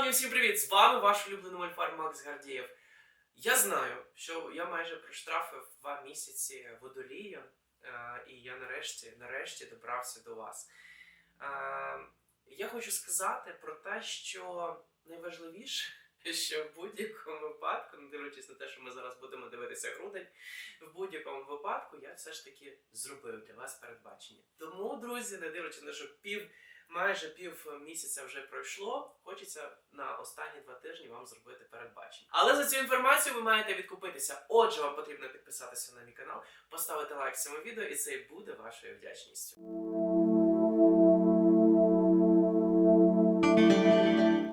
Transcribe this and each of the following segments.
Шановні, всім привіт! З вами ваш улюблений мольфар Макс Гардієв. Я знаю, що я майже проштрафив два місяці водолію, е, і я нарешті, нарешті добрався до вас. Е, Я хочу сказати про те, що найважливіше, що в будь-якому випадку, не дивлячись на те, що ми зараз будемо дивитися грудень, в будь-якому випадку я все ж таки зробив для вас передбачення. Тому, друзі, не дивлячись на що пів майже пів місяця вже пройшло. Хочеться на останні два тижні вам зробити передбачення. Але за цю інформацію ви маєте відкупитися. Отже, вам потрібно підписатися на мій канал, поставити лайк цьому відео, і це буде вашою вдячністю.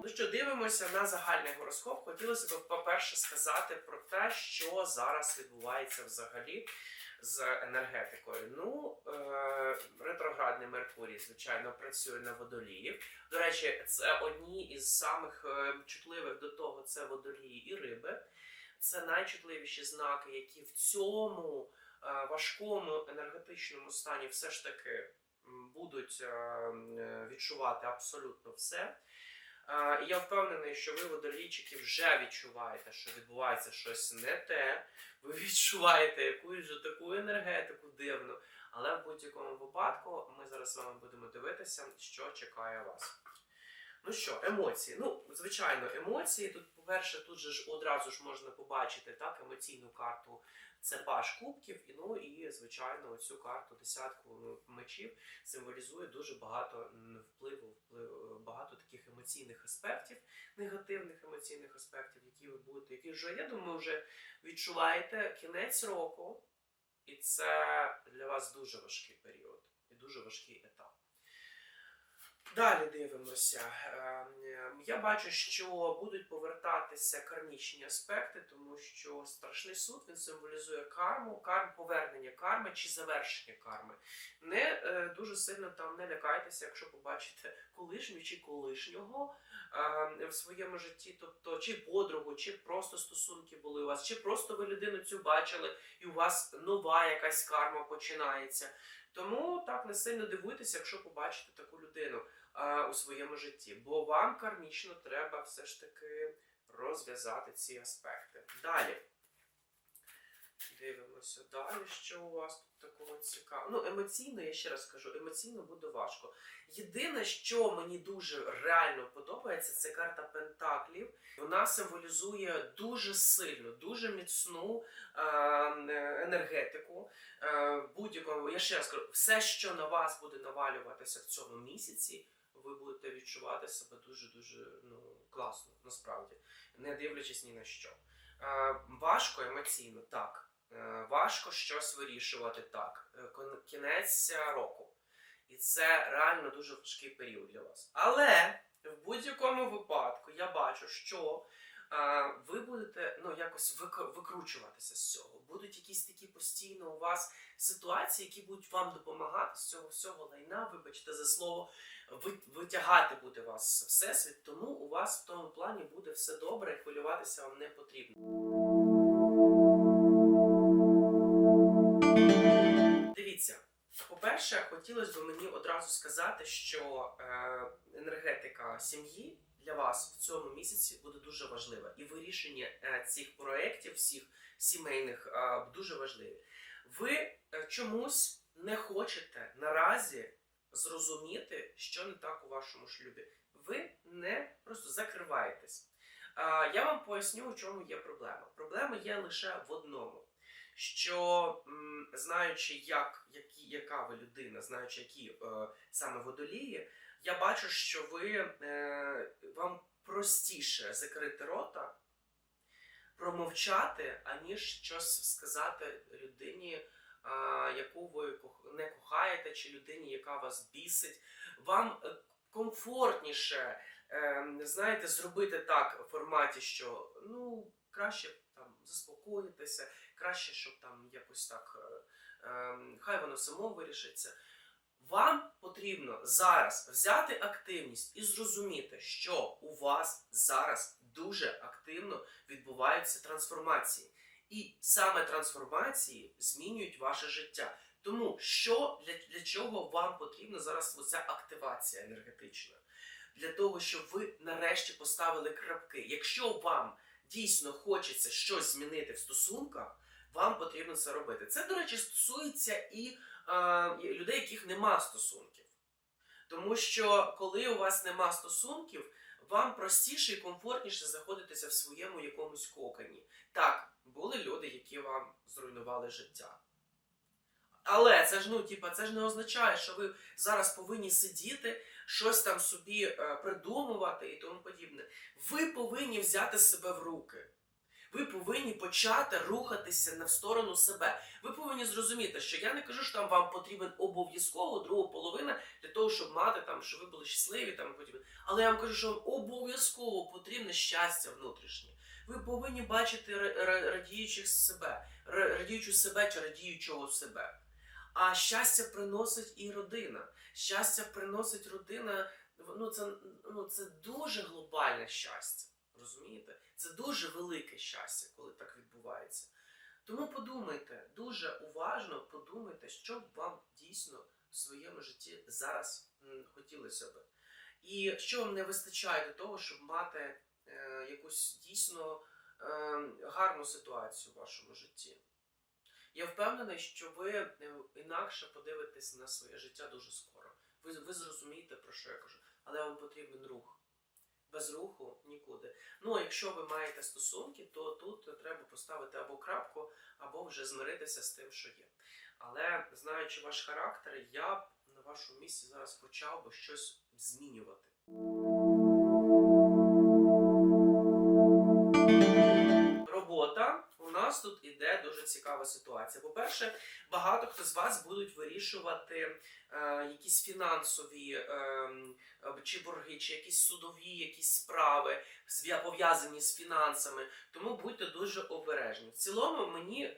Ну що, дивимося на загальний гороскоп. Хотілося б, по-перше, сказати про те, що зараз відбувається взагалі з енергетикою. Ну, е- ретроградний Меркурій, звичайно, працює на водоліїв. До речі, це одні із самих е, чутливих до того це водолії і риби. Це найчутливіші знаки, які в цьому е, важкому енергетичному стані все ж таки будуть е, відчувати абсолютно все. І я впевнений, що ви, водолійчики, вже відчуваєте, що відбувається щось не те. Ви відчуваєте якусь таку енергетику дивну. Але в будь-якому випадку ми зараз з вами будемо дивитися, що чекає вас. Ну що, емоції. Ну, звичайно, емоції. Тут, по-перше, тут же ж одразу ж можна побачити так, емоційну карту. Це паш кубків, і ну і звичайно, цю карту десятку ну, мечів символізує дуже багато впливу, впливу, багато таких емоційних аспектів, негативних емоційних аспектів, які ви будете, які вже я думаю, вже відчуваєте кінець року, і це для вас дуже важкий період і дуже важкий етап. Далі дивимося. Ем, Я бачу, що будуть повертатися кармічні аспекти, тому що страшний суд він символізує карму, карм, повернення карми чи завершення карми. Не е, дуже сильно там не лякайтеся, якщо побачите колишню чи колишнього е, в своєму житті, тобто чи подругу, чи просто стосунки були у вас, чи просто ви людину цю бачили, і у вас нова якась карма починається. Тому так не сильно дивуйтеся, якщо побачите таку людину е, у своєму житті, бо вам кармічно треба все ж таки розв'язати ці аспекти. Далі. Дивимося далі, що у вас тут такого цікавого. Ну, емоційно, я ще раз кажу, емоційно буде важко. Єдине, що мені дуже реально подобається, це карта Пентаклів. Вона символізує дуже сильну, дуже міцну е, енергетику. Е, будь-якому, я ще раз кажу, все, що на вас буде навалюватися в цьому місяці, ви будете відчувати себе дуже-дуже ну, класно, насправді, не дивлячись ні на що. Е, важко емоційно, так. Е, важко щось вирішувати так. Е, Кінець року. І це реально дуже важкий період для вас. Але в будь-якому випадку я бачу, що е, ви будете ну, якось вик- викручуватися з цього. Будуть якісь такі постійно у вас ситуації, які будуть вам допомагати з цього всього лайна, вибачте за слово, ви- витягати буде вас всесвіт, тому у вас в тому плані буде все добре, і хвилюватися вам не потрібно. По-перше, хотілося б мені одразу сказати, що е, енергетика сім'ї для вас в цьому місяці буде дуже важлива. І вирішення е, цих проєктів, всіх сімейних, е, дуже важливі. Ви чомусь не хочете наразі зрозуміти, що не так у вашому шлюбі. Ви не просто закриваєтесь. Я вам поясню, у чому є проблема. Проблема є лише в одному що знаючи, як, які, яка ви людина, знаючи, які е, саме водолії, я бачу, що ви е, вам простіше закрити рота, промовчати, аніж щось сказати людині, е, яку ви не кохаєте, чи людині, яка вас бісить. Вам е, комфортніше, е, знаєте, зробити так в форматі, що ну краще заспокоїтися краще, щоб там якось так, е, е, хай воно само вирішиться. Вам потрібно зараз взяти активність і зрозуміти, що у вас зараз дуже активно відбуваються трансформації. І саме трансформації змінюють ваше життя. Тому що для, для чого вам потрібна зараз оця активація енергетична? для того, щоб ви нарешті поставили крапки. Якщо вам дійсно хочеться щось змінити в стосунках, вам потрібно це робити. Це, до речі, стосується і е, людей, яких нема стосунків. Тому що коли у вас нема стосунків, вам простіше і комфортніше знаходитися в своєму якомусь коконі. Так, були люди, які вам зруйнували життя. Але це ж ну, типа, це ж не означає, що ви зараз повинні сидіти, щось там собі е, придумувати і тому подібне. Ви повинні взяти себе в руки. Ви повинні почати рухатися на сторону себе. Ви повинні зрозуміти, що я не кажу, що там вам потрібен обов'язково друга половина для того, щоб мати там, щоб ви були щасливі там подібне. Але я вам кажу, що вам обов'язково потрібне щастя внутрішнє. Ви повинні бачити ра- ра- радіючих себе, ра- радіючу себе чи радіючого себе. А щастя приносить і родина. Щастя приносить родина. Ну це, ну, це дуже глобальне щастя. Розумієте? Це дуже велике щастя, коли так відбувається. Тому подумайте, дуже уважно подумайте, що б вам дійсно в своєму житті зараз хотілося би. І що вам не вистачає для того, щоб мати е, якусь дійсно е, гарну ситуацію в вашому житті. Я впевнений, що ви е, інакше подивитесь на своє життя дуже скоро. Ви, ви зрозумієте, про що я кажу, але вам потрібен рух. Без руху нікуди. Ну, а якщо ви маєте стосунки, то тут треба поставити або крапку, або вже змиритися з тим, що є. Але знаючи ваш характер, я б на вашому місці зараз почав би щось змінювати. Робота. У нас тут дуже цікава ситуація. По-перше, багато хто з вас будуть вирішувати е, якісь фінансові е, чи борги, чи якісь судові, якісь справи пов'язані з фінансами. Тому будьте дуже обережні. В цілому, мені е,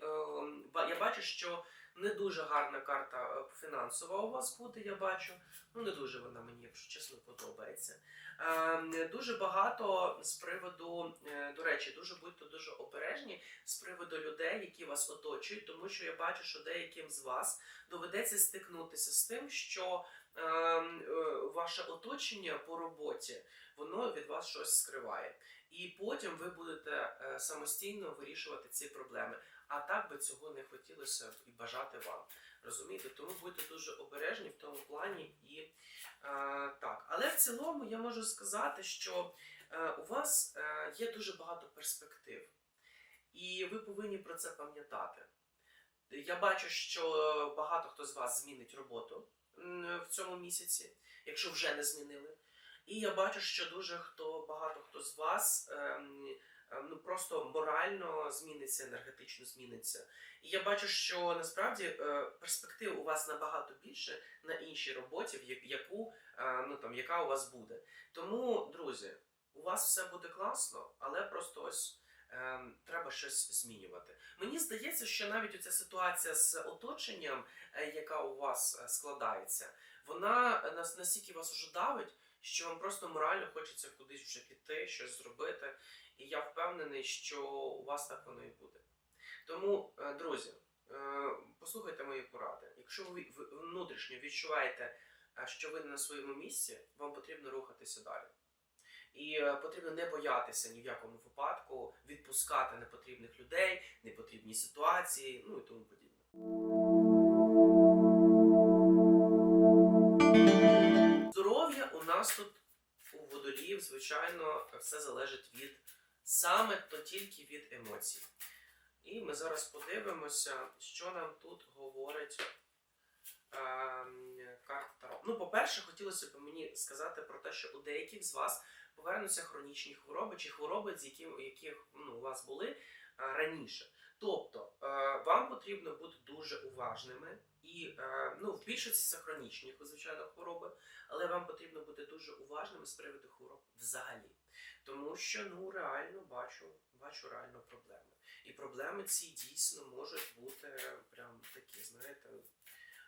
я бачу, що не дуже гарна карта е, фінансова у вас буде. Я бачу. Ну не дуже вона мені, якщо чесно, подобається. Е, дуже багато з приводу, е, до речі, дуже будьте дуже обережні з приводу людей, які вас оточують, тому що я бачу, що деяким з вас доведеться стикнутися з тим, що е, е, ваше оточення по роботі воно від вас щось скриває. І потім ви будете самостійно вирішувати ці проблеми. А так би цього не хотілося і бажати вам. Розумієте? Тому будьте дуже обережні в тому плані і е, так. Але в цілому я можу сказати, що е, у вас е, є дуже багато перспектив. І ви повинні про це пам'ятати. Я бачу, що багато хто з вас змінить роботу в цьому місяці, якщо вже не змінили. І я бачу, що дуже хто багато хто з вас ем, ну просто морально зміниться, енергетично зміниться. І я бачу, що насправді е, перспектив у вас набагато більше на іншій роботі, яку е, ну там яка у вас буде. Тому, друзі, у вас все буде класно, але просто ось треба щось змінювати. Мені здається, що навіть оця ситуація з оточенням, е, яка у вас е, складається, вона е, нас настільки вас уже давить, що вам просто морально хочеться кудись вже піти, щось зробити. І я впевнений, що у вас так воно і буде. Тому, е, друзі, е, послухайте мої поради. Якщо ви внутрішньо відчуваєте, е, що ви не на своєму місці, вам потрібно рухатися далі. І потрібно не боятися ні в якому випадку відпускати непотрібних людей, непотрібні ситуації, ну і тому подібне. Нас тут у водоліїв, звичайно, все залежить від саме то тільки від емоцій. І ми зараз подивимося, що нам тут говорить ем, карта Таро. Ну, по-перше, хотілося б мені сказати про те, що у деяких з вас повернуться хронічні хвороби чи хвороби, з яким, яких ну, у вас були е, раніше. Тобто е, вам потрібно бути дуже уважними і е, ну, в більшості це хронічні, звичайно, хвороби, але вам потрібно бути дуже уважними з приводу хвороб взагалі. Тому що ну реально бачу, бачу реально проблеми. І проблеми ці дійсно можуть бути прям такі, знаєте,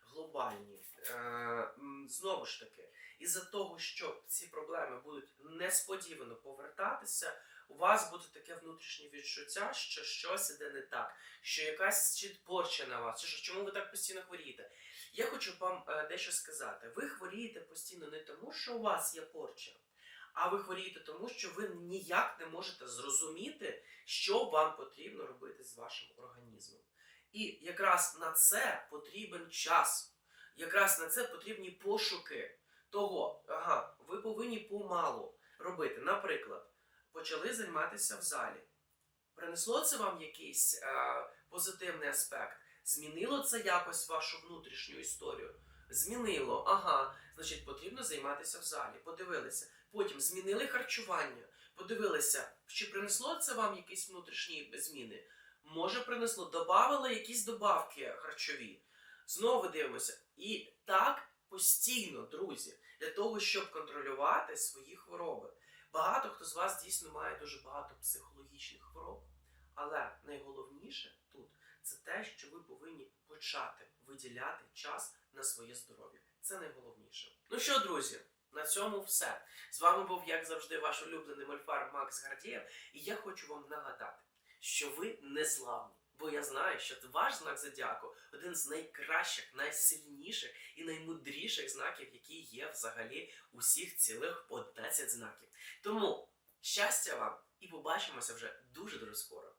глобальні. Е, знову ж таки, із-за того, що ці проблеми будуть несподівано повертатися, у вас буде таке внутрішнє відчуття, що щось іде не так, що якась чи порча на вас, що чому ви так постійно хворієте. Я хочу вам е, дещо сказати. Ви хворієте постійно не тому, що у вас є порча, а ви хворієте тому, що ви ніяк не можете зрозуміти, що вам потрібно робити з вашим організмом. І якраз на це потрібен час. Якраз на це потрібні пошуки того, ага, ви повинні помалу робити. Наприклад, почали займатися в залі. Принесло це вам якийсь е, позитивний аспект? Змінило це якось вашу внутрішню історію? Змінило, ага, значить потрібно займатися в залі. Подивилися. Потім змінили харчування, подивилися, чи принесло це вам якісь внутрішні зміни? Може, принесло, додавали якісь добавки харчові. Знову дивимося. І так постійно, друзі, для того, щоб контролювати свої хвороби. Багато хто з вас дійсно має дуже багато психологічних хвороб. Але найголовніше тут це те, що ви повинні почати виділяти час на своє здоров'я. Це найголовніше. Ну що, друзі, на цьому все. З вами був, як завжди, ваш улюблений мольфар Макс Гардієв, і я хочу вам нагадати, що ви не зламні. Бо я знаю, що ваш знак зодіаку один з найкращих, найсильніших і наймудріших знаків, які є взагалі усіх цілих 11 знаків. Тому щастя вам і побачимося вже дуже дуже скоро.